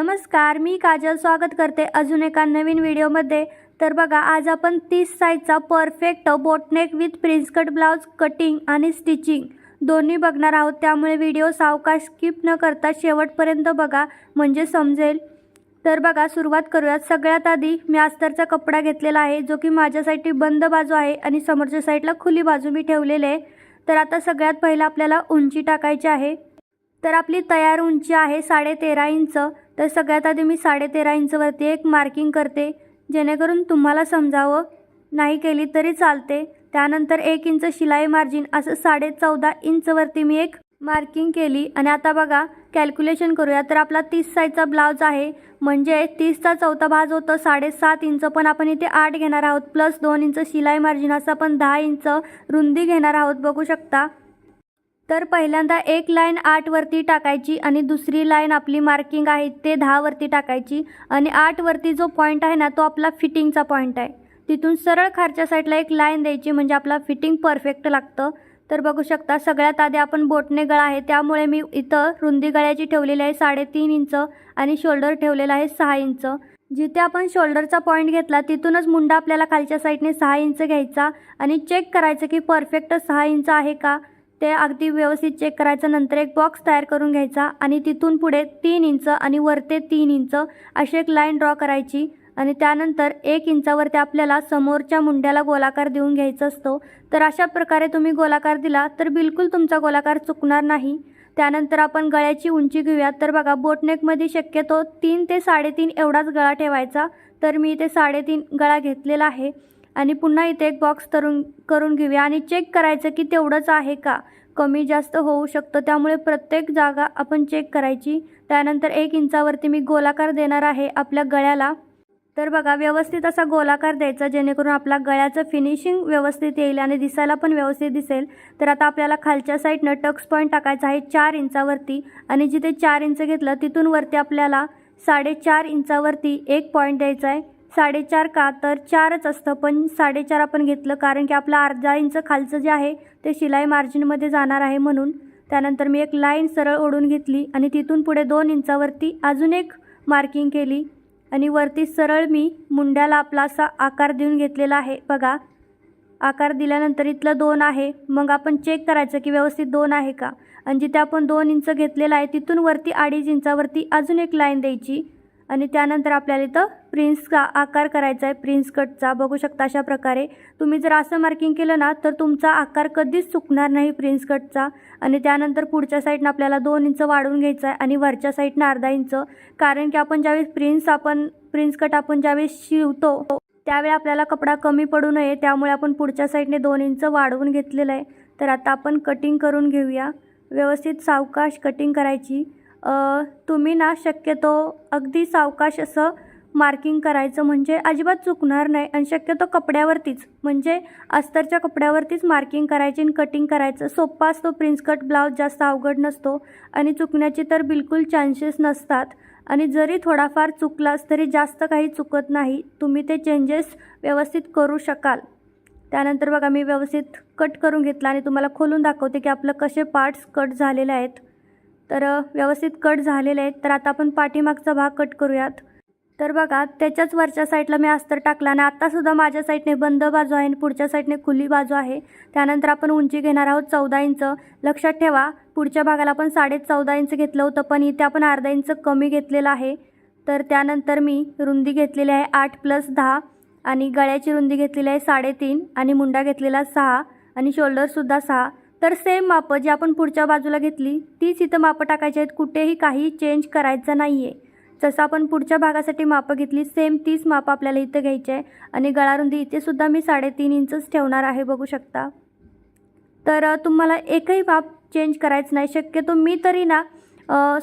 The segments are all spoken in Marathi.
नमस्कार मी काजल स्वागत करते अजून एका नवीन व्हिडिओमध्ये. तर बघा आज आपण तीस साईजचा perfect boatneck with prince cut blouse cutting आणि स्टिचिंग दोन्ही बघणार आहोत. त्यामुळे व्हिडिओ सावकाश स्किप न करता शेवटपर्यंत बघा म्हणजे समजेल. तर बघा सुरुवात करूयात. सगळ्यात आधी मी अस्तरचा कपडा घेतलेला आहे जो की माझ्यासाठी बंद बाजू आहे आणि समोरच्या साईडला खुली बाजू मी ठेवलेली आहे. तर आता सगळ्यात पहिलं आपल्याला उंची टाकायची आहे. तर आपली तयार उंची आहे साडेतेरा इंच. तर सगळ्यात आधी मी साडेतेरा इंचवरती एक मार्किंग करते जेणेकरून तुम्हाला समजावं. नाही केली तरी चालते. त्यानंतर एक इंच शिलाई मार्जिन असं साडे चौदा इंचवरती मी एक मार्किंग केली. आणि आता बघा कॅल्क्युलेशन करूया. तर आपला तीस साईजचा ब्लाऊज आहे. म्हणजे तीसचा चौथा भाज होतं साडेसात इंच. पण आपण इथे आठ घेणार आहोत. प्लस दोन इंच शिलाई मार्जिन असं आपण दहा इंच रुंदी घेणार आहोत. बघू शकता. तर पहिल्यांदा एक लाईन आठवरती टाकायची आणि दुसरी लाईन आपली मार्किंग आहे ते दहावरती टाकायची आणि आठवरती जो पॉईंट आहे ना तो आपला फिटिंगचा पॉईंट आहे. तिथून सरळ खालच्या साईडला एक लाईन द्यायची म्हणजे आपला फिटिंग परफेक्ट लागतं. तर बघू शकता सगळ्यात आधी आपण बोटने गळा आहे त्यामुळे मी इथं रुंदी गळ्याची ठेवलेली आहे साडेतीन इंच आणि शोल्डर ठेवलेला आहे सहा इंच. जिथे आपण शोल्डरचा पॉईंट घेतला तिथूनच मुंडा आपल्याला खालच्या साईडने सहा इंच घ्यायचा आणि चेक करायचं की परफेक्ट सहा इंच आहे का. ते अगदी व्यवस्थित चेक करायचं नंतर एक बॉक्स तयार करून घ्यायचा आणि तिथून पुढे तीन इंच आणि वरते तीन इंच अशी एक लाईन ड्रॉ करायची आणि त्यानंतर एक इंचावरती आपल्याला समोरच्या मुंड्याला गोलाकार देऊन घ्यायचा असतो. तर अशा प्रकारे तुम्ही गोलाकार दिला तर बिलकुल तुमचा गोलाकार चुकणार नाही. त्यानंतर आपण गळ्याची उंची घेऊयात. तर बघा बोटनेकमध्ये शक्यतो तीन ते साडेतीन एवढाच गळा ठेवायचा. तर मी इथे साडेतीन गळा घेतलेला आहे. आणि पुन्हा इथे एक बॉक्स तरून करून घेऊया. आणि चेक करायचं की तेवढंच आहे का? कमी जास्त होऊ शकतं. त्यामुळे प्रत्येक जागा आपण चेक करायची. त्यानंतर एक इंचावरती मी गोलाकार देणार आहे आपल्या गळ्याला. तर बघा व्यवस्थित असा गोलाकार द्यायचा जेणेकरून आपला गळ्याचं फिनिशिंग व्यवस्थित येईल आणि दिसायला पण व्यवस्थित दिसेल. तर आता आपल्याला खालच्या साईडनं टक्स पॉईंट टाकायचा आहे चार इंचावरती. आणि जिथे चार इंच घेतलं तिथून वरती आपल्याला साडेचार इंचावरती एक पॉईंट द्यायचा आहे. साडेचार का? तर चारच असतं. पण साडेचार आपण घेतलं कारण की आपलं अर्धा इंच खालचं जे आहे ते शिलाई मार्जिनमध्ये जाणार आहे म्हणून. त्यानंतर मी एक लाईन सरळ ओढून घेतली आणि तिथून पुढे दोन इंचावरती अजून एक मार्किंग केली. आणि वरती सरळ मी मुंड्याला आपला असा आकार देऊन घेतलेला आहे. बघा आकार दिल्यानंतर इथलं दोन आहे. मग आपण चेक करायचं की व्यवस्थित दोन आहे का? आणि जिथे आपण दोन इंच घेतलेलं आहे तिथून वरती अडीच इंचावरती अजून एक लाईन द्यायची. आणि त्यानंतर आपल्याला इथं प्रिन्सचा आकार करायचा आहे. प्रिन्स कटचा. बघू शकता अशा प्रकारे. तुम्ही जर असं मार्किंग केलं ना तर तुमचा आकार कधीच चुकणार नाही प्रिन्स कटचा. आणि त्यानंतर पुढच्या साईडनं आपल्याला दोन इंच वाढवून घ्यायचं आहे आणि वरच्या साईडनं अर्धा इंच. कारण की आपण ज्यावेळेस प्रिन्स आपण प्रिन्स कट आपण ज्यावेळेस शिवतो त्यावेळी आपल्याला कपडा कमी पडू नये. त्यामुळे आपण पुढच्या साईडने दोन इंच वाढवून घेतलेलं आहे. तर आता आपण कटिंग करून घेऊया. व्यवस्थित सावकाश कटिंग करायची. तुम्ही ना शक्यतो अगदी सावकाश असं मार्किंग करायचं म्हणजे अजिबात चुकणार नाही आणि शक्यतो कपड्यावरतीच. म्हणजे अस्तरच्या कपड्यावरतीच मार्किंग करायची आणि कटिंग करायचं. सोप्पा असतो प्रिन्स कट ब्लाऊज जास्त अवघड नसतो आणि चुकण्याचे तर बिलकुल चान्सेस नसतात. आणि जरी थोडाफार चुकलास तरी जास्त काही चुकत नाही. तुम्ही ते चेंजेस व्यवस्थित करू शकाल. त्यानंतर बघा मी व्यवस्थित कट करून घेतला आणि तुम्हाला खोलून दाखवते की आपलं कसे पार्ट्स कट झालेले आहेत. तर व्यवस्थित कट झालेले आहेत. तर आता आपण पाठीमागचा भाग कट करूयात. तर बघा त्याच्याच वरच्या साईडला मी अस्तर टाकला आणि आत्तासुद्धा माझ्या साईडने बंद बाजू आहे आणि पुढच्या साईडने खुली बाजू आहे. त्यानंतर आपण उंची घेणार आहोत चौदा इंच. लक्षात ठेवा पुढच्या भागाला आपण साडे चौदा इंच घेतलं होतं पण इथे आपण अर्धा इंच कमी घेतलेलं आहे. तर त्यानंतर मी रुंदी घेतलेली आहे आठ प्लस दहा आणि गळ्याची रुंदी घेतलेली आहे साडेतीन आणि मुंडा घेतलेला सहा आणि शोल्डरसुद्धा सहा. तर सेम मापं जी आपण पुढच्या बाजूला घेतली तीच इथं मापं टाकायची आहेत. कुठेही काही चेंज करायचं नाही आहे जसं आपण पुढच्या भागासाठी मापं घेतली सेम तीच मापं आपल्याला इथं घ्यायची आहे. आणि गळारुंदी इथे सुद्धा मी साडेतीन इंचच ठेवणार आहे बघू शकता. तर तुम्हाला एकही माप चेंज करायचं नाही. शक्यतो मी तरी ना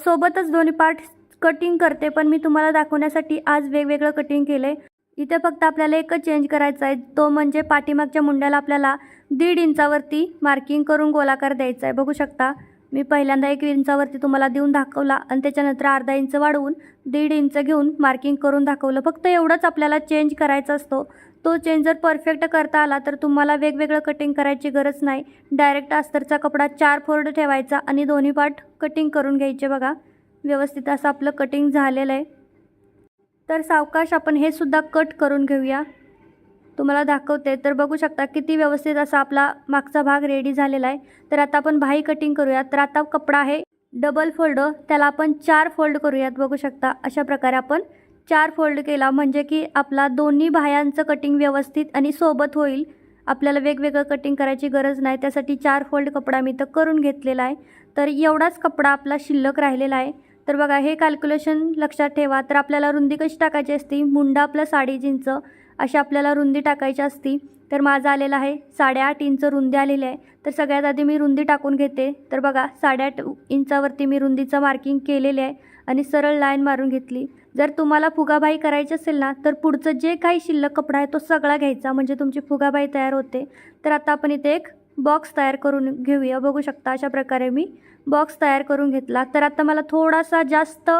सोबतच दोन्ही पार्ट कटिंग करते पण मी तुम्हाला दाखवण्यासाठी आज वेगवेगळं कटिंग केलं आहे इथे फक्त आपल्याला एकच चेंज करायचा आहे. तो म्हणजे पाठीमागच्या मुंड्याला आपल्याला दीड इंचावरती मार्किंग करून गोलाकार द्यायचा आहे. बघू शकता. मी पहिल्यांदा एक इंचावरती तुम्हाला देऊन दाखवला आणि त्याच्यानंतर अर्धा इंच वाढवून दीड इंच घेऊन मार्किंग करून दाखवलं. फक्त एवढंच आपल्याला चेंज करायचा असतो. तो चेंज जर परफेक्ट करता आला तर तुम्हाला वेगवेगळं कटिंग करायची गरज नाही. डायरेक्ट अस्तरचा कपडा चार फोल्ड ठेवायचा आणि दोन्ही पार्ट कटिंग करून घ्यायचे बघा. व्यवस्थित असं आपलं कटिंग झालेलं आहे. तर सावकाश आपण हे सुद्धा कट करून घेऊया. तुम्हाला दाखवते. तर बघू शकता किती व्यवस्थित असा आपला मागचा भाग रेडी झालेला आहे. तर आता आपण भाई कटिंग करूयात. तर आता कपडा आहे डबल फोल्ड त्याला आपण चार फोल्ड करूयात बघू शकता. अशा प्रकारे आपण चार फोल्ड केला. म्हणजे की आपला दोन्ही भायांचं कटिंग व्यवस्थित आणि सोबत होईल. आपल्याला वेगवेगळं कटिंग करायची गरज नाही. त्यासाठी चार फोल्ड कपडा मी तर करून घेतलेला आहे. तर एवढाच कपडा आपला शिल्लक राहिलेला आहे. तर बघा हे कॅल्क्युलेशन लक्षात ठेवा. तर आपल्याला रुंदी कशी टाकायची असती? मुंडा आपलं साडीजींचं अशी आपल्याला रुंदी टाकायची असती तर माझं आलेलं आहे साडेआठ इंच रुंदी आलेली आहे. तर सगळ्यात आधी मी रुंदी टाकून घेते. तर बघा साडेआठ इंचावरती मी रुंदीचं मार्किंग केलेले आहे आणि सरळ लाईन मारून घेतली. जर तुम्हाला फुगाबाई करायची असेल ना तर पुढचं जे काही शिल्लक कपडा आहे तो सगळा घ्यायचा. म्हणजे तुमची फुगाबाई तयार होते. तर आता आपण इथे एक बॉक्स तयार करून घेऊया. बघू शकता अशा प्रकारे मी बॉक्स तयार करून घेतला. तर आता मला थोडासा जास्त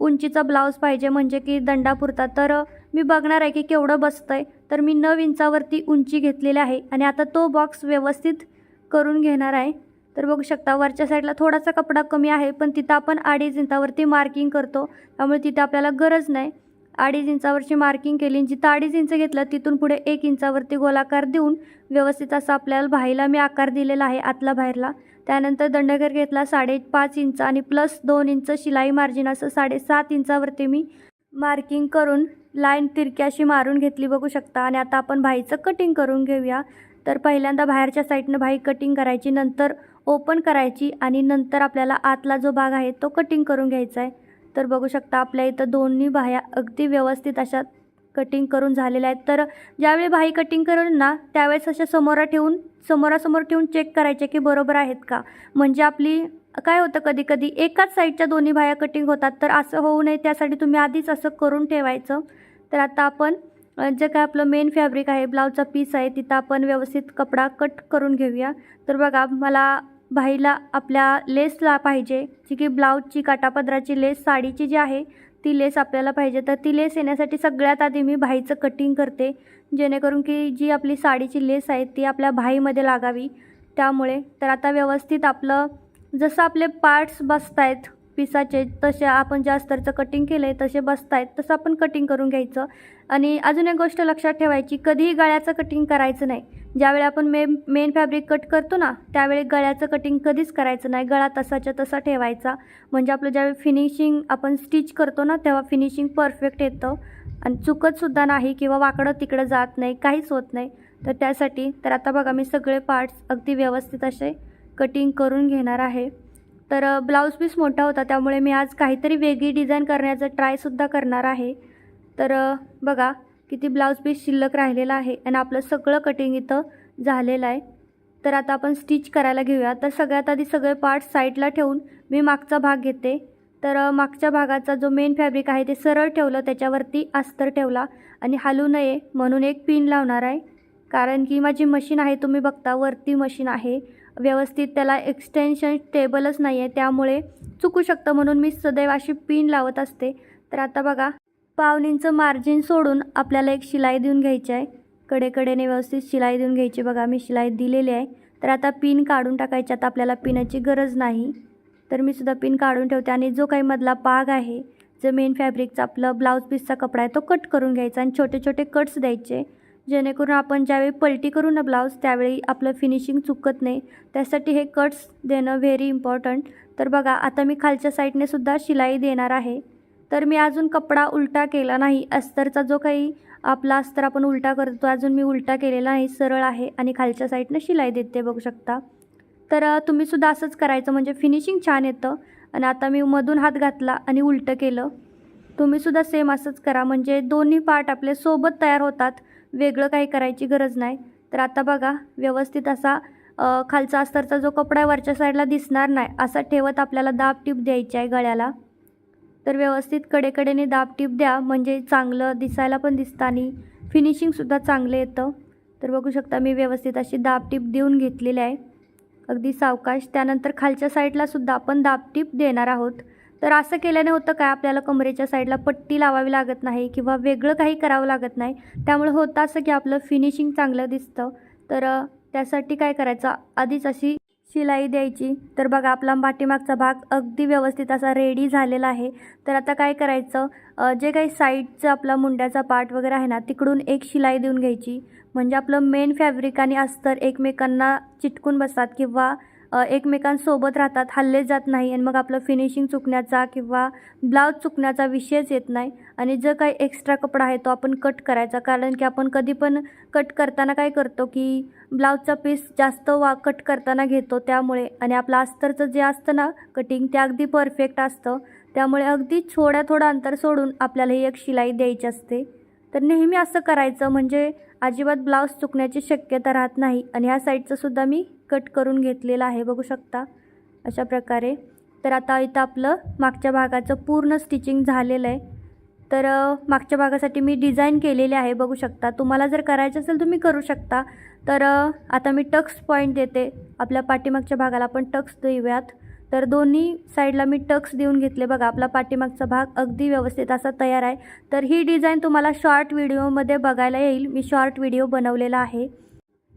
उंचीचा ब्लाऊज पाहिजे. म्हणजे की दंडापुरता. तर मी बघणार आहे की केवढं बसतं आहे तर मी नऊ इंचावरती उंची घेतलेली आहे आणि आता तो बॉक्स व्यवस्थित करून घेणार आहे. तर बघू शकता वरच्या साईडला थोडासा कपडा कमी आहे पण तिथं आपण अडीच इंचावरती मार्किंग करतो. त्यामुळे तिथं आपल्याला गरज नाही. अडीच इंचावरची मार्किंग केली जिथं अडीच इंच घेतलं तिथून पुढे एक इंचावरती गोलाकार देऊन व्यवस्थित असा आपल्याला भाईला मी आकार दिलेला आहे आतला बाहेरला. त्यानंतर दंडघर घेतला साडेपाच इंच आणि प्लस दोन इंच शिलाई मार्जिन असं साडेसात इंचावरती मी मार्किंग करून लाईन तिरक्याशी मारून घेतली बघू शकता. आणि आता आपण भाईचं कटिंग करून घेऊया. तर पहिल्यांदा बाहेरच्या साईडनं भाई कटिंग करायची नंतर ओपन करायची आणि नंतर आपल्याला आतला जो भाग आहे तो कटिंग करून घ्यायचा आहे तर बघू शकता आपल्या इथं दोन्ही बाह्या अगदी व्यवस्थित अशा कटिंग करून झालेल्या आहेत. तर ज्यावेळी भाई कटिंग करून ना त्यावेळेस अशा समोरा ठेवून समोरासमोर ठेवून चेक करायचे की बरोबर आहेत का? म्हणजे आपली काय होतं कधी कधी? एकाच साईडच्या दोन्ही बाह्या कटिंग होतात. तर असं होऊ नये. त्यासाठी तुम्ही आधीच असं करून ठेवायचं. तर आता आपण जे काय आपलं मेन फॅब्रिक आहे ब्लाऊजचा पीस आहे तिथं आपण व्यवस्थित कपडा कट करून घेऊया. तर बघा मला भाईला आपल्या लेसला पाहिजे. जी की ब्लाऊजची काटापदराची लेस साडीची जी आहे ती लेस आपल्याला पाहिजे. तर ती लेस येण्यासाठी सगळ्यात आधी मी भाईचं कटिंग करते. जेणेकरून की जी आपली साडीची लेस आहे ती आपल्या भाईमध्ये लागावी. त्यामुळे तर आता व्यवस्थित आपलं जसं आपले पार्ट्स बसत आहेत पिसाचे तसे आपण ज्या स्तरचं कटिंग केलं आहे तसे बसत आहेत तसं आपण कटिंग करून घ्यायचं. आणि अजून एक गोष्ट लक्षात ठेवायची कधीही गळ्याचं कटिंग करायचं नाही. ज्यावेळी आपण मे मेन फॅब्रिक कट करतो ना त्यावेळी गळ्याचं कटिंग कधीच करायचं नाही. गळा तसाच्या तसा ठेवायचा. म्हणजे आपलं ज्यावेळी फिनिशिंग आपण स्टिच करतो ना तेव्हा फिनिशिंग परफेक्ट येतं. आणि चुकतसुद्धा नाही किंवा वाकडं तिकडं जात नाही काहीच होत नाही. तर त्यासाठी तर आता बघा मी सगळे पार्ट्स अगदी व्यवस्थित असे कटिंग करून घेणार आहे. तर ब्लाऊज पीस मोठा होता त्यामुळे मी आज काहीतरी वेगळी डिझाईन करण्याचा ट्रायसुद्धा करणार आहे. तर बघा किती ब्लाऊज पीस शिल्लक राहिलेला आहे आणि आपलं सगळं कटिंग इथं झालेलं आहे. तर आता आपण स्टिच करायला घेऊया. तर सगळ्यात आधी सगळे पार्ट्स साईडला ठेवून मी मागचा भाग घेते. तर मागच्या भागाचा जो मेन फॅब्रिक आहे ते सरळ ठेवलं त्याच्यावरती अस्तर ठेवला आणि हलू नये म्हणून एक पिन लावणार आहे. कारण की माझी मशीन आहे तुम्ही बघता वरती मशीन आहे. व्यवस्थित त्याला एक्सटेन्शन टेबलच नाही आहे त्यामुळे चुकू शकतं म्हणून मी सदैव अशी पिन लावत असते. तर आता बघा पावनींचं मार्जिन सोडून आपल्याला एक शिलाई देऊन घ्यायची आहे. कडेकडेने व्यवस्थित शिलाई देऊन घ्यायची बघा मी शिलाई दिलेली आहे. तर आता पिन काढून टाकायची आता आपल्याला पिनाची गरज नाही. तर मी सुद्धा पिन काढून ठेवते आणि जो काही मधला पाग आहे जो मेन फॅब्रिकचा आपलं ब्लाऊज पीसचा कपडा आहे तो कट करून घ्यायचा आणि छोटे छोटे कट्स द्यायचे. जेणेकरून आपण ज्यावेळी पलटी करू ना ब्लाऊज त्यावेळी आपलं फिनिशिंग चुकत नाही. त्यासाठी हे कट्स देणं व्हेरी इम्पॉर्टंट तर बघा आता मी खालच्या साईडने सुद्धा शिलाई देणार आहे. तर मी अजून कपडा उलटा केला नाही. अस्तरचा जो काही आपला अस्तर आपण उलटा करतो अजून मी उलटा केलेला नाही. सरळ आहे आणि खालच्या साईडनं शिलाई देते बघू शकता. तर तुम्हीसुद्धा असंच करायचं. म्हणजे फिनिशिंग छान येतं. आणि आता मी मधून हात घातला आणि उलटं केलं. तुम्ही सुद्धा सेम असंच करा. म्हणजे दोन्ही पार्ट आपले सोबत तयार होतात. वेगळं काही करायची गरज नाही. तर आता बघा व्यवस्थित असा खालचा अस्तरचा जो कपडा आहे वरच्या साईडला दिसणार नाही असा ठेवत आपल्याला दाब टीप द्यायची आहे गळ्याला. तर व्यवस्थित कडेकडेने दाब टीप द्या म्हणजे चांगलं दिसायला पण दिसतं आणि फिनिशिंगसुद्धा चांगलं येतं. तर बघू शकता मी व्यवस्थित अशी दाब टीप देऊन घेतलेली आहे. अगदी सावकाश. त्यानंतर खालच्या साईडलासुद्धा आपण दाब टीप देणार आहोत. तर असं केल्याने होतं काय? आपल्याला कमरेच्या साईडला पट्टी लावावी लागत नाही किंवा वेगळं काही करावं लागत नाही. त्यामुळे होतं असं की आपलं फिनिशिंग चांगलं दिसतं. तर त्यासाठी काय करायचं? आधीच अशी शिलाई द्यायची. तर बघा आपला पाठीमागचा भाग अगदी व्यवस्थित असा रेडी झालेला आहे. तर आता काय करायचं? जे काही साईडचं आपला मुंड्याचा पार्ट वगैरे आहे ना तिकडून एक शिलाई देऊन घ्यायची. म्हणजे आपलं मेन फॅब्रिक आणि अस्तर एकमेकांना चिटकून बसतात किंवा एकमेकांसोबत राहतात हल्ले जात नाही आणि मग आपलं फिनिशिंग चुकण्याचा किंवा ब्लाऊज चुकण्याचा विषयच येत नाही. आणि जो काही एक्स्ट्रा कपडा आहे तो आपण कट करायचा. कारण की आपण कधी पण कट करताना काय करतो की ब्लाऊजचा पीस जास्त वा कट करताना घेतो त्यामुळे. आणि आपलं अस्तरचं जे असतं ना कटिंग ते अगदी परफेक्ट असतं. त्यामुळे अगदी थोड्या थोडं अंतर सोडून आपल्याला ही एक शिलाई द्यायची असते. तर नेहमी असं करायचं. म्हणजे अजिबात ब्लाऊज चुकण्याची शक्यता राहत नाही. आणि ह्या साईडचं सुद्धा मी कट करून घेतलेलं आहे बघू शकता. अशा प्रकारे. तर आता इथं आपलं मागच्या भागाचं पूर्ण स्टिचिंग झालेलं आहे. तर मागच्या भागासाठी मी डिझाईन केलेली आहे बघू शकता. तुम्हाला जर करायचं असेल तुम्ही करू शकता. तर आता मी टक्स पॉईंट देते. आपल्या पाठीमागच्या भागाला आपण टक्स देऊयात. तर दोन्ही साईडला मी टक्स देऊन घेतले बघा. आपला पाठीमागचा भाग अगदी व्यवस्थित असा तयार आहे. तर ही डिझाईन तुम्हाला शॉर्ट व्हिडिओमध्ये बघायला येईल. मी शॉर्ट व्हिडिओ बनवलेला आहे.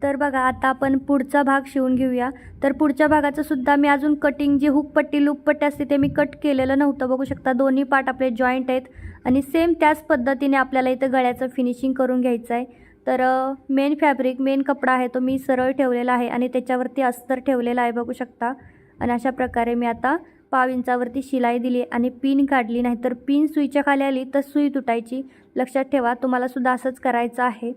तर बघा आता आपण पुढचा भाग शिवून घेऊया. तर पुढच्या भागाचं सुद्धा मी अजून कटिंग जी हुकपट्टी लूपपट्टी असते ते मी कट केलेलं नव्हतं. बघू शकता दोन्ही पार्ट आपले जॉईंट आहेत. आणि सेम त्याच पद्धतीने आपल्याला इथं गळ्याचं फिनिशिंग करून घ्यायचं आहे तर मेन फॅब्रिक मेन कपडा आहे तो मी सरळ ठेवलेला आहे आणि त्याच्यावरती अस्तर ठेवलेला आहे बघू शकता. आणि अशा प्रकारे मी आता पाव इंचावरती शिलाई दिली आणि पिन काढली. नाही तर पिन सुईच्या खाली आली तर सुई तुटायची. लक्षात ठेवा तुम्हाला सुद्धा असंच करायचं आहे.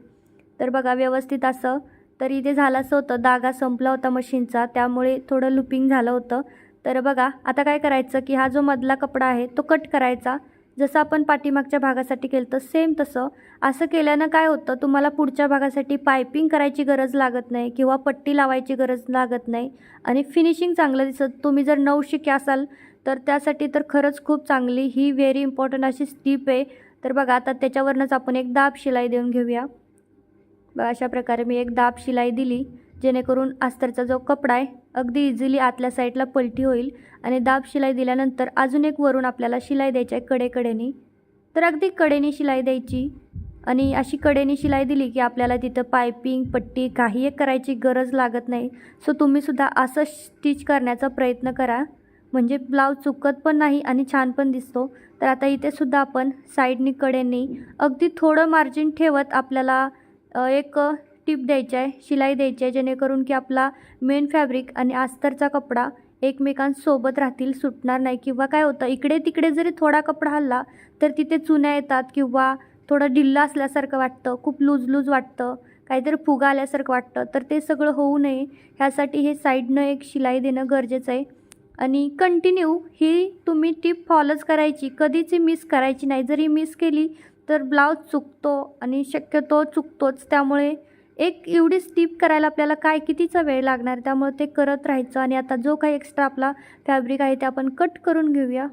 तर बघा व्यवस्थित असं तर इथे झालं असं होतं दागा संपला होता मशीनचा त्यामुळे थोडं लुपिंग झालं होतं. तर बघा आता काय करायचं की हा जो मधला कपडा आहे तो कट करायचा. जसं आपण पाठीमागच्या भागासाठी केलं तर सेम तसं. असं केल्यानं काय होतं तुम्हाला पुढच्या भागासाठी पायपिंग करायची गरज लागत नाही किंवा पट्टी लावायची गरज लागत नाही. आणि फिनिशिंग चांगलं दिसत तुम्ही जर नवशिके असाल तर त्यासाठी तर खरंच खूप चांगली ही व्हेरी इम्पॉर्टंट अशी स्टीप आहे. तर बघा आता त्याच्यावरनंच आपण एक दाब शिलाई देऊन घेऊया. अशा प्रकारे मी एक दाब शिलाई दिली जेणेकरून अस्तरचा जो कपडा आहे अगदी इझिली आतल्या साईडला पलटी होईल आणि दाब शिलाई दिल्यानंतर अजून एक वरून आपल्याला शिलाई द्यायची आहे कडेकडेने. तर अगदी कडेने शिलाई द्यायची आणि अशी कडेने शिलाई दिली की आपल्याला तिथं पायपिंग पट्टी काही एक करायची गरज लागत नाही. सो तुम्हीसुद्धा असं स्टिच करण्याचा प्रयत्न करा. म्हणजे ब्लाऊज चुकत पण नाही आणि छान पण दिसतो. तर आता इथे सुद्धा आपण साईडनी कडेनी अगदी थोडं मार्जिन ठेवत आपल्याला एक टिप द्यायची आहे शिलाई द्यायची आहे जेणेकरून की आपला मेन फॅब्रिक आणि आस्तरचा कपडा एकमेकांसोबत राहतील सुटणार नाही किंवा काय होतं इकडे तिकडे जरी थोडा कपडा हल्ला तर तिथे चुन्या येतात किंवा थोडं ढिल्लं असल्यासारखं वाटतं खूप लूज लूज वाटतं काहीतरी फुगा आल्यासारखं वाटतं तर ते सगळं होऊ नये. ह्यासाठी हे साईडनं एक शिलाई देणं गरजेचं आहे. आणि कंटिन्यू ही तुम्ही टीप फॉलोच करायची कधीच मिस करायची नाही. जरी मिस केली तर ब्लाऊज चुकतो आणि शक्यतो चुकतोच. त्यामुळे एक एवढी स्टीप करायला आपल्याला काय कितीचा वेळ लागणार? त्यामुळे ते करत राहायचं आणि आता जो काही एक्स्ट्रा आपला फॅब्रिक आहे ते आपण कट करून घेऊया.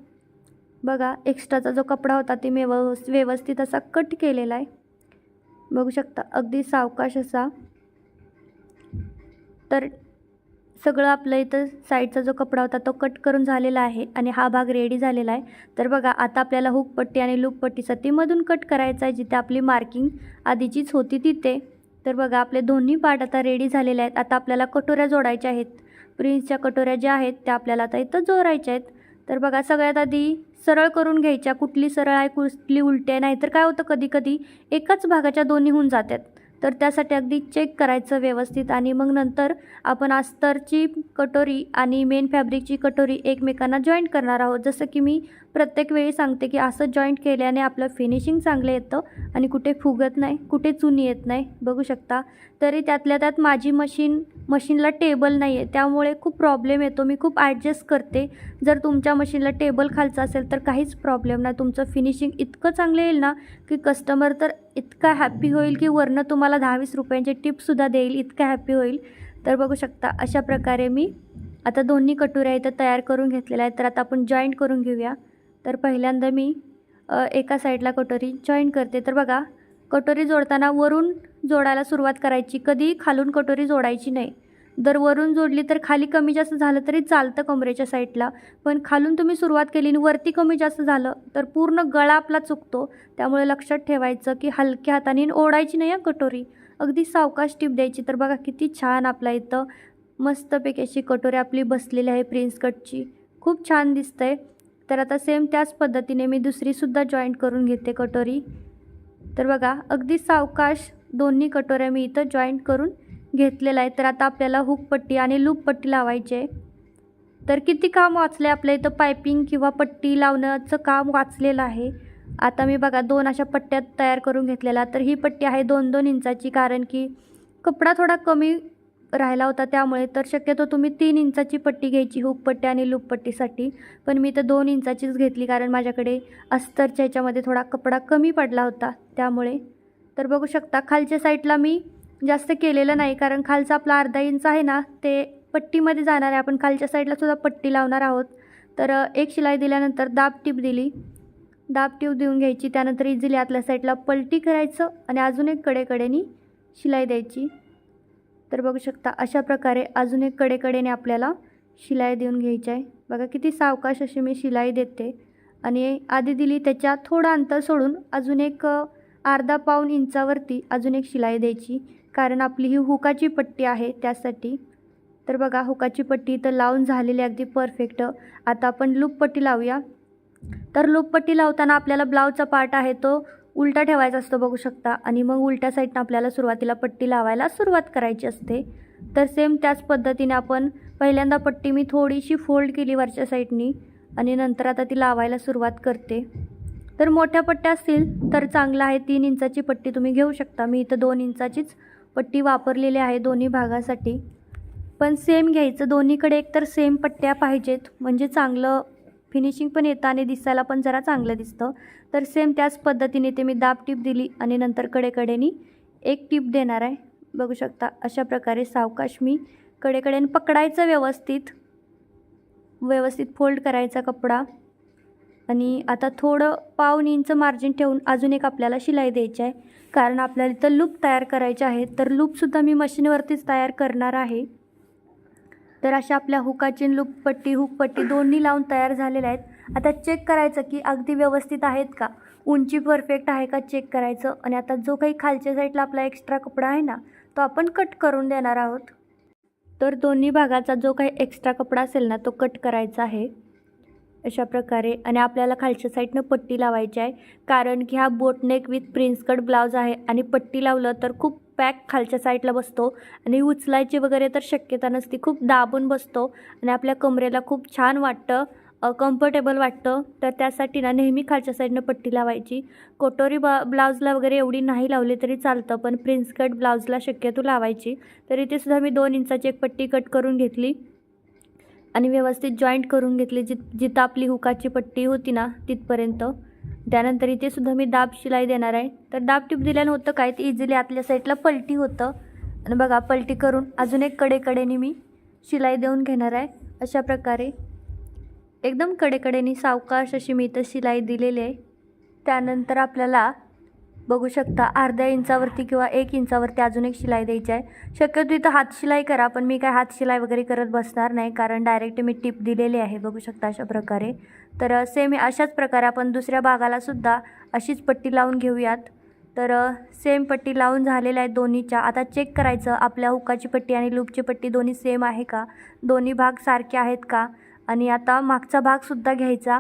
बघा एक्स्ट्राचा जो कपडा होता ते मेव व्यवस्थित असा कट केलेला आहे. बघू शकता अगदी सावकाश असा. तर सगळं आपलं इथं साईडचा जो कपडा होता तो कट करून झालेला आहे आणि हा भाग रेडी झालेला आहे. तर बघा आता आपल्याला हुकपट्टी आणि लूपपट्टीसाठी मधून कट करायचा आहे जिथे आपली मार्किंग आधीचीच होती तिथे. तर बघा आपले दोन्ही पार्ट आता रेडी झालेले आहेत. आता आपल्याला कटोऱ्या जोडायच्या आहेत. प्रिन्सच्या कटोऱ्या ज्या आहेत त्या आपल्याला आता इथं जोडायच्या आहेत. तर बघा सगळ्यात आधी सरळ करून घ्यायच्या. कुठली सरळ आहे कुठली उलटी आहे नाहीतर काय होतं कधी कधी एकाच भागाच्या दोन्ही होऊन जातात. तर त्यासाठी अगदी चेक करायचं व्यवस्थित आणि मग नंतर आपण अस्तरची कटोरी आणि मेन फॅब्रिकची कटोरी एकमेकांना जॉईंट करणार आहोत. जसं की मी प्रत्येक वेळी सांगते की असं जॉईंट केल्याने आपलं फिनिशिंग चांगलं येतं आणि कुठे फुगत नाही कुठे चुनी येत नाही. बघू शकता. तरी त्यातल्या त्यात माझी मशीन मशीनला टेबल नाही आहे त्यामुळे खूप प्रॉब्लेम येतो. मी खूप ॲडजस्ट करते. जर तुमच्या मशीनला टेबल खालचं असेल तर काहीच प्रॉब्लेम नाही. तुमचं फिनिशिंग इतकं चांगलं येईल ना की कस्टमर तर इतका हॅप्पी होईल की वरनं तुम्हाला दहा वीस रुपयांचे टिपसुद्धा देईल इतका हॅप्पी होईल. तर बघू शकता. अशा प्रकारे मी आता दोन्ही कटोऱ्या इथं तयार करून घेतलेल्या आहेत. तर आता आपण जॉईंट करून घेऊया. तर पहिल्यांदा मी एका साईडला कटोरी जॉईन करते. तर बघा कटोरी जोडताना वरून जोडायला सुरुवात करायची. कधीही खालून कटोरी जोडायची नाही. जर वरून जोडली तर खाली कमी जास्त झालं तरी चालतं कमरेच्या साईडला. पण खालून तुम्ही सुरुवात केली आणि वरती कमी जास्त झालं तर पूर्ण गळा आपला चुकतो. त्यामुळे लक्षात ठेवायचं की हलक्या हाताने ओढायची नाही हं कटोरी. अगदी सावकाश टीप द्यायची. तर बघा किती छान आपला इथं मस्तपैकी अशी कटोरी आपली बसलेली आहे प्रिन्स कटची. खूप छान दिसतंय. तर आता सेम त्याच पद्धतीने मी दुसरीसुद्धा जॉईंट करून घेते कटोरी. तर बघा अगदी सावकाश दोन्ही कटोऱ्या मी इथं जॉईंट करून घेतलेलं आहे तर आता आपल्याला हुकपट्टी आणि लूपपट्टी लावायची आहे. तर किती काम वाचले आपल्या इथं? पायपिंग किंवा पट्टी लावण्याचं काम वाचलेलं आहे. आता मी बघा दोन अशा पट्ट्यात तयार करून घेतलेला तर ही पट्टी आहे दोन दोन इंचाची कारण की कपडा थोडा कमी राहिला होता त्यामुळे तर शक्यतो तुम्ही तीन इंचाची पट्टी घ्यायची हुकपट्टी आणि लूपपट्टीसाठी पण मी तर दोन इंचाचीच घेतली कारण माझ्याकडे अस्तरच्या ह्याच्यामध्ये थोडा कपडा कमी पडला होता त्यामुळे. तर बघू शकता खालच्या साईडला मी जास्त केलेलं नाही कारण खालचा आपला अर्धा इंच आहे ना ते पट्टीमध्ये जाणार आहे. आपण खालच्या साईडला सुद्धा पट्टी लावणार आहोत. तर एक शिलाई दिल्यानंतर दाब टीप दिली. दाब टीप देऊन घ्यायची त्यानंतर इझिली आतल्या साईडला पलटी करायचं आणि अजून एक कडेकडेनी शिलाई द्यायची. तर बघू शकता अशा प्रकारे अजून एक कडेकडेने आपल्याला शिलाई देऊन घ्यायची आहे. बघा किती सावकाश अशी मी शिलाई देते. आणि आधी दिली त्याच्या थोडं अंतर सोडून अजून एक अर्धा पाऊण इंचावरती अजून एक शिलाई द्यायची. कारण आपली ही हुकाची पट्टी आहे त्यासाठी. तर बघा हुकाची पट्टी तर लावून झालेली अगदी परफेक्ट. आता आपण लूप पट्टी लावूया. तर लूप पट्टी लावताना आपल्याला ब्लाऊजचा पार्ट आहे तो उलटा ठेवायचा असतो बघू शकता. आणि मग उलट्या साईडनं आपल्याला सुरुवातीला पट्टी लावायला सुरुवात करायची असते. तर सेम त्याच पद्धतीने आपण पहिल्यांदा पट्टी मी थोडीशी फोल्ड केली वरच्या साईडनी आणि नंतर आता ती लावायला सुरुवात करते. तर मोठ्या पट्ट्या असतील तर चांगलं आहे. तीन इंचाची पट्टी तुम्ही घेऊ शकता. मी इथं दोन इंचाचीच पट्टी वापरलेली आहे दोन्ही भागासाठी. पण सेम घ्यायचं. दोन्हीकडे एकतर सेम पट्ट्या पाहिजेत. म्हणजे चांगलं फिनिशिंग पण येतं आणि दिसायला पण जरा चांगलं दिसतं. तर सेम त्याच पद्धतीने ते मी दाब टीप दिली आणि नंतर कडेकडेनी एक टीप देणार आहे. बघू शकता अशा प्रकारे सावकाश मी कडेकडेने पकडायचं व्यवस्थित. व्यवस्थित फोल्ड करायचा कपडा. आणि आता थोडं पाऊन इंच मार्जिन ठेवून अजून एक आपल्याला शिलाई द्यायची आहे. कारण आपल्याला इथं लूप तयार करायचे आहे तर लूपसुद्धा मी मशीनवरतीच तयार करणार आहे. तर अशा आपल्या हुकाची लूपपट्टी हुकपट्टी दोन्ही लावून तयार झालेल्या आहेत. आता चेक करायचं की अगदी व्यवस्थित आहेत का? उंची परफेक्ट आहे का चेक करायचं? आणि आता जो काही खालच्या साईडला आपला एक्स्ट्रा कपडा आहे ना तो आपण कट करून देणार आहोत. तर दोन्ही भागाचा जो काही एक्स्ट्रा कपडा असेल ना तो कट करायचा आहे. अशा प्रकारे आणि आपल्याला खालच्या साईडनं पट्टी लावायची आहे. कारण की हा boatneck with prince cut blouse आहे आणि पट्टी लावलं तर खूप पॅक खालच्या साईडला बसतो आणि उचलायची वगैरे तर शक्यता नसती. खूप दाबून बसतो आणि आपल्या कमरेला खूप छान वाटतं कम्फर्टेबल वाटतं. तर त्यासाठी ना नेहमी खालच्या साईडनं पट्टी लावायची. कोटोरी बा ब्लाऊजला वगैरे एवढी नाही लावली तरी चालतं पण प्रिन्स कट ब्लाऊजला शक्यतो लावायची. तर ते सुद्धा मी दोन इंचाची एक पट्टी कट करून घेतली. आणि व्यवस्थित जॉईंट करून घेतली. जित जिथं आपली हुकाची पट्टी होती ना तिथपर्यंत. त्यानंतर इथे सुद्धा मी दाब शिलाई देणार आहे. तर दाब टिप दिल्यानं होतं काय? ते इझिली आतल्या साईडला पलटी होतं. आणि बघा पलटी करून अजून एक कडेकडेने मी शिलाई देऊन घेणार आहे. अशा प्रकारे. एकदम कडेकडेने सावकाश अशी मी इथं शिलाई दिलेली आहे. त्यानंतर आपल्याला बघू शकता. अर्ध्या इंचावरती किंवा एक इंचावरती अजून एक शिलाई द्यायची आहे. शक्यतो इथं हात शिलाई करा पण मी काय हात शिलाई वगैरे करत बसणार नाही कारण डायरेक्ट मी टिप दिलेली आहे. बघू शकता अशा प्रकारे. तर सेम अशाच प्रकारे आपण दुसऱ्या भागालासुद्धा अशीच पट्टी लावून घेऊयात. तर सेम पट्टी लावून झालेल्या आहेत दोन्हीच्या. आता चेक करायचं आपल्या हुकाची पट्टी आणि लूपची पट्टी दोन्ही सेम आहे का? दोन्ही भाग सारखे आहेत का? आणि आता मागचा भागसुद्धा घ्यायचा.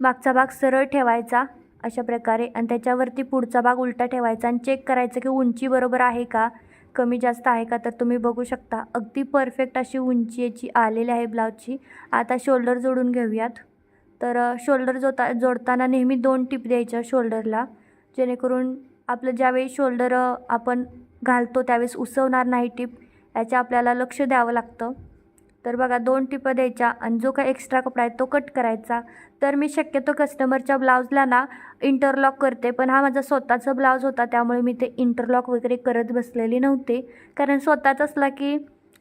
मागचा भाग सरळ ठेवायचा. अशा प्रकारे आणि त्याच्यावरती पुढचा भाग उलटा ठेवायचा आणि चेक करायचं की उंची बरोबर आहे का? कमी जास्त आहे का? तर तुम्ही बघू शकता. अगदी परफेक्ट अशी उंची याची आलेली आहे ब्लाऊजची आता शोल्डर जोडून घेऊयात. तर शोल्डर जोता जोडताना नेहमी दोन टिप द्यायच्या शोल्डरला जेणेकरून आपलं ज्यावेळी शोल्डर आपण घालतो त्यावेळेस उसवणार नाही टिप याच्या आपल्याला लक्ष द्यावं लागतं. तर बघा दोन टिपं द्यायच्या आणि जो काही एक्स्ट्रा कपडा आहे तो कट करायचा. तर मी शक्यतो कस्टमरच्या ब्लाऊजला ना इंटरलॉक करते पण हा माझा स्वतःचा ब्लाऊज होता त्यामुळे मी ते इंटरलॉक वगैरे करत बसलेली नव्हते. कारण स्वतःच असला की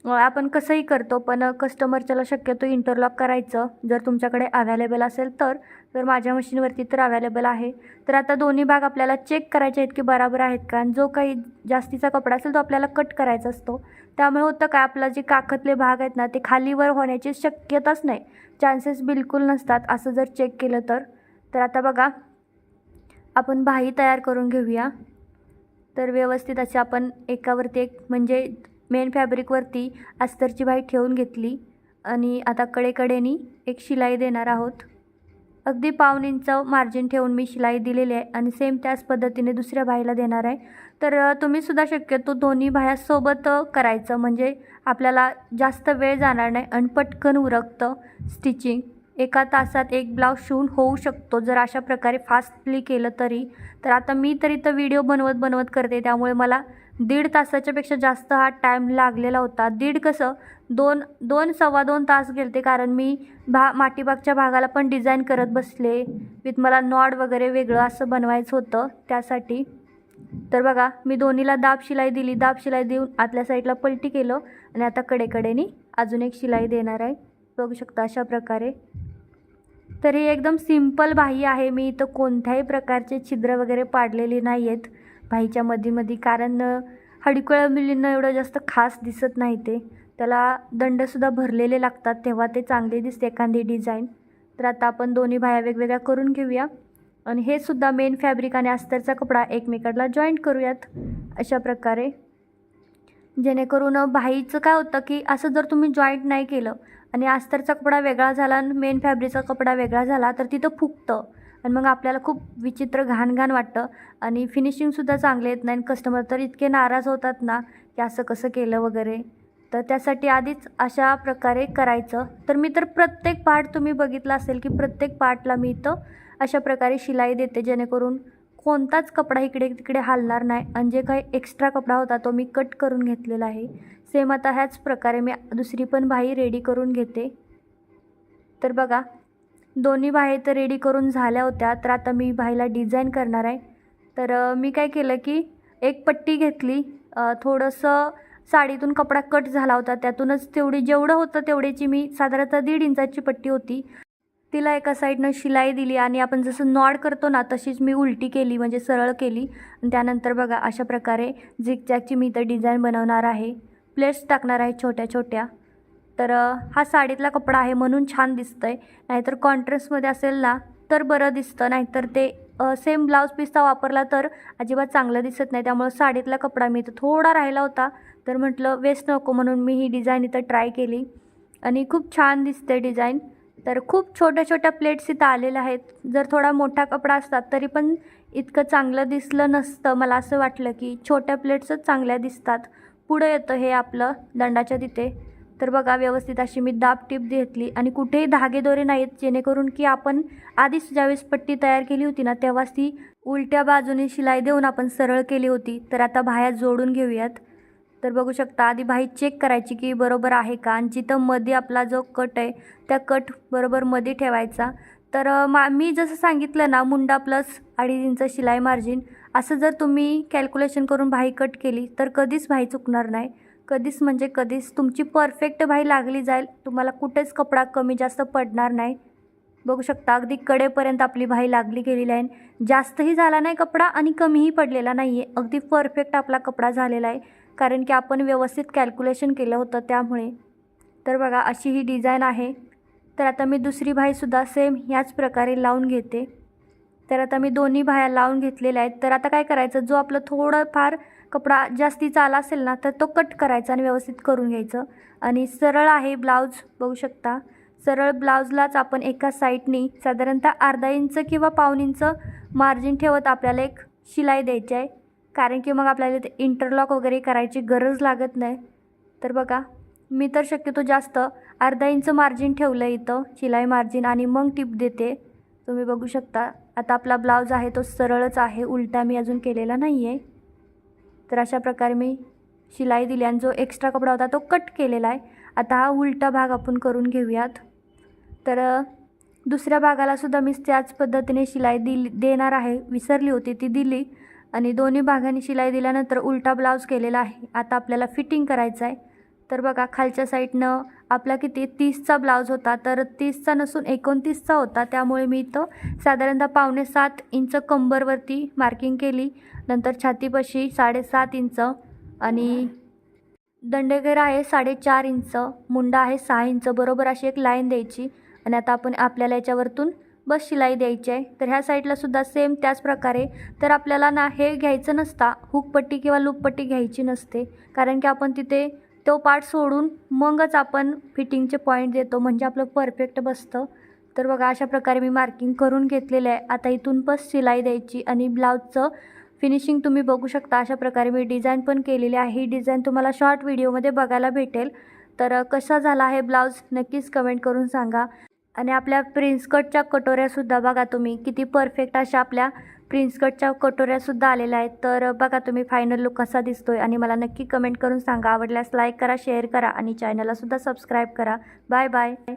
आपण कसंही करतो पण कस्टमरच्याला शक्यतो इंटरलॉक करायचं. जर तुमच्याकडे अवेलेबल असेल तर तर माझ्या मशीनवरती तर अवेलेबल आहे. तर आता दोन्ही भाग आपल्याला चेक करायचे आहेत की बराबर आहेत का? आणि जो काही जास्तीचा कपडा असेल तो आपल्याला कट करायचा असतो. त्यामुळे होतं काय आपला जे काखातले भाग आहेत ना ते खालीवर होण्याची शक्यताच नाही. चान्सेस बिलकुल नसतात. असं जर चेक केलं तर. तर आता बघा आपण बाही तयार करून घेऊया. तर व्यवस्थित असे आपण एकावरती एक म्हणजे मेन फॅब्रिकवरती अस्तरची बाई ठेवून घेतली. आणि आता कडेकडेनी एक शिलाई देणार आहोत. अगदी पाऊण इंच मार्जिन ठेवून मी शिलाई दिलेली आहे आणि सेम त्याच पद्धतीने दुसऱ्या बाईला देणार आहे. तर तुम्हीसुद्धा शक्यतो दोन्ही बाह्यासोबत करायचं. म्हणजे आपल्याला जास्त वेळ जाणार नाही आणि पटकन उरकतं स्टिचिंग एका तासात एक ब्लाऊज शिवून होऊ शकतो. जर अशा प्रकारे फास्टली केलं तरी. तर आता मी तरी तर व्हिडिओ बनवत बनवत करते. त्यामुळे मला दीड तासाच्यापेक्षा जास्त हा टाईम लागलेला होता. दीड कसं? दोन दोन सव्वा दोन तास गेलते कारण मी भा माटीबागच्या भागाला पण डिझाईन करत बसले. विथ मला नॉड वगैरे वेगळं असं बनवायचं होतं त्यासाठी. तर बघा मी दोन्हीला दाब शिलाई दिली. दाब शिलाई देऊन आतल्या साईडला पलटी केलं आणि आता कडेकडेनी अजून एक शिलाई देणार आहे. बघू शकता अशा प्रकारे. तर हे एकदम सिंपल बाही आहे. मी इथं कोणत्याही प्रकारचे छिद्र वगैरे पाडलेली नाही आहेत भाईच्या मध्ये मध्ये कारण अ, हडकुळ्या मुलींना एवढं जास्त खास दिसत नाही ते. त्याला दंडसुद्धा भरलेले लागतात तेव्हा ते चांगले दिसते एखादी डिझाईन. तर आता आपण दोन्ही भाया वेगवेगळ्या करून घेऊया. आणि हे सुद्धा मेन फॅब्रिक आणि अस्तरचा कपडा एकमेकाला जॉईंट करूयात अशा प्रकारे. जेणेकरून भाईचं काय होतं की असं जर तुम्ही जॉईंट नाही केलं आणि अस्तरचा कपडा वेगळा झाला आणि मेन फॅब्रिकचा कपडा वेगळा झाला तर तिथं फुगतं आणि मग आपल्याला खूप विचित्र घाण घाण वाटतं. आणि फिनिशिंगसुद्धा चांगले येत नाही आणि कस्टमर तर इतके नाराज होतात ना की असं कसं केलं वगैरे. तर त्यासाठी आधीच अशा प्रकारे करायचं. तर मी तर प्रत्येक पार्ट तुम्ही बघितला असेल की प्रत्येक पार्टला मी इथं अशा प्रकारे शिलाई देते जेणेकरून कोणताच कपडा इकडे तिकडे हलणार नाही. आणि जे काही एक्स्ट्रा कपडा होता तो मी कट करून घेतलेला आहे. सेम आता ह्याच प्रकारे मी दुसरी पण बाही रेडी करून घेते. तर बघा दोन्ही बाही तर रेडी करून झाल्या होत्या. तर आता मी बाईला डिझाईन करणार आहे. तर मी काय केलं की एक पट्टी घेतली. थोडंसं साडीतून कपडा कट झाला होता. त्यातूनच तेवढी जेवढं होतं तेवढीची मी साधारणतः दीड इंचाची पट्टी होती. तिला एका साईडनं शिलाई दिली आणि आपण जसं नॉड करतो ना तशीच मी उलटी केली म्हणजे सरळ केली. आणि त्यानंतर बघा अशा प्रकारे झिकजॅकची मी इथं डिझाईन बनवणार आहे. प्लेट्स टाकणार आहे छोट्या छोट्या तर हा साडीतला कपडा आहे म्हणून छान दिसतं आहे नाहीतर कॉन्ट्रास्टमध्ये असेल ना तर बरं दिसतं. नाहीतर ते सेम ब्लाऊज पीसचा वापरला तर अजिबात चांगलं दिसत नाही. त्यामुळं साडीतला कपडा मी इथं थोडा राहिला होता. तर म्हटलं वेस्ट नको म्हणून मी ही डिझाईन इथं ट्राय केली. आणि खूप छान दिसते डिझाईन तर खूप छोट्या छोट्या प्लेट्स इथं आलेल्या आहेत. जर थोडा मोठा कपडा असतात तरी पण इतकं चांगलं दिसलं नसतं. मला असं वाटलं की छोट्या प्लेट्सच चांगल्या दिसतात. पुढं येतं हे आपलं दंडाच्या तिथे. तर बघा व्यवस्थित अशी मी दाब टीप घेतली आणि कुठेही धागेदोरे नाहीत जेणेकरून की आपण आधीच ज्यावेळेस पट्टी तयार केली होती ना तेव्हाच ती उलट्या बाजूने शिलाई देऊन आपण सरळ केली होती. तर आता बाह्या जोडून घेऊयात. तर बघू शकता आधी बाही चेक करायची की बरोबर आहे का आणि जिथं मध्ये आपला जो कट आहे त्या कट बरोबर मध्ये ठेवायचा. तर मा मी जसं सांगितलं ना मुंडा प्लस अडीच इंच शिलाई मार्जिन असं जर तुम्ही कॅल्क्युलेशन करून भाई कट केली तर कधीच भाई चुकणार नाही. कधीच म्हणजे कधीच तुमची परफेक्ट भाई लागली जाईल. तुम्हाला कुठेच कपडा कमी जास्त पडणार नाही. बघू शकता अगदी कडेपर्यंत आपली भाई लागली गेलेली आहे. जास्तही झाला नाही कपडा आणि कमीही पडलेला नाही आहे अगदी परफेक्ट आपला कपडा झालेला आहे. कारण की आपण व्यवस्थित कॅल्क्युलेशन केलं होतं त्यामुळे. तर बघा अशी ही डिझाईन आहे. तर आता मी दुसरी भाईसुद्धा सेम ह्याच प्रकारे लावून घेते. तर आता मी दोन्ही भाया लावून घेतलेल्या आहेत. तर आता काय करायचं? जो आपलं थोडंफार कपडा जास्तीचा आला असेल ना तर तो कट करायचा आणि व्यवस्थित करून घ्यायचं. आणि सरळ आहे ब्लाऊज बघू शकता. सरळ ब्लाऊजलाच आपण एका साईडनी साधारणतः अर्धा इंच किंवा पाऊन इंच मार्जिन ठेवत आपल्याला एक शिलाई द्यायची आहे. कारण की मग आपल्याला ते इंटरलॉक वगैरे करायची गरज लागत नाही. तर बघा मी तर शक्यतो जास्त अर्धा इंच मार्जिन ठेवलं आहे इथं शिलाई मार्जिन आणि मग टिप देते. तुम्ही बघू शकता. आता आपला ब्लाऊज आहे तो सरळच आहे. उलटा मी अजून केलेला नाही आहे तर अशा प्रकारे मी शिलाई दिली आणि जो एक्स्ट्रा कपडा होता तो कट केलेला आहे. आता हा उलटा भाग आपण करून घेऊयात. तर दुसऱ्या भागालासुद्धा मी त्याच पद्धतीने शिलाई दिली देणार आहे. विसरली होती ती दिली. आणि दोन्ही भागांनी शिलाई दिल्यानंतर उलटा ब्लाऊज केलेला आहे. आता आपल्याला फिटिंग करायचं आहे. तर बघा खालच्या साईडनं आपला किती? तीसचा ब्लाऊज होता. तर तीसचा नसून एकोणतीसचा होता. त्यामुळे मी इथं साधारणतः पावणे सात इंच कंबरवरती मार्किंग केली. नंतर छातीपाशी साडेसात इंच आणि दंडेघेर आहे साडेचार इंच मुंडा आहे सहा इंच. बरोबर अशी एक लाईन द्यायची आणि आता आपण आपल्याला याच्यावरतून बस शिलाई द्यायची आहे. तर ह्या साईडलासुद्धा सेम त्याच प्रकारे. तर आपल्याला ना हे घ्यायचं नसता हुकपट्टी किंवा लूपपट्टी घ्यायची नसते. कारण की आपण तिथे तो पार्ट सोडून मगच आपण फिटिंगचे पॉईंट देतो. म्हणजे आपलं परफेक्ट बसतं. तर बघा अशा प्रकारे मी मार्किंग करून घेतलेलं आहे. आता इथून बस शिलाई द्यायची आणि ब्लाऊजचं फिनिशिंग तुम्ही बघू शकता अशा प्रकारे मी डिझाईन पण केलेली आहे. ही डिझाईन तुम्हाला शॉर्ट व्हिडिओमध्ये बघायला भेटेल. तर कसा झाला आहे ब्लाऊज नक्कीच कमेंट करून सांगा. आणि आपल्या प्रिन्सकटच्या कटोऱ्यासुद्धा बघा तुम्ही. किती परफेक्ट अशा आपल्या प्रिन्सकटच्या कटोऱ्यासुद्धा आलेल्या आहेत. तर बघा तुम्ही फायनल लुक कसा दिसतोय. आणि मला नक्की कमेंट करून सांगा. आवडल्यास लाईक करा शेअर करा आणि चॅनललासुद्धा सबस्क्राईब करा. Bye bye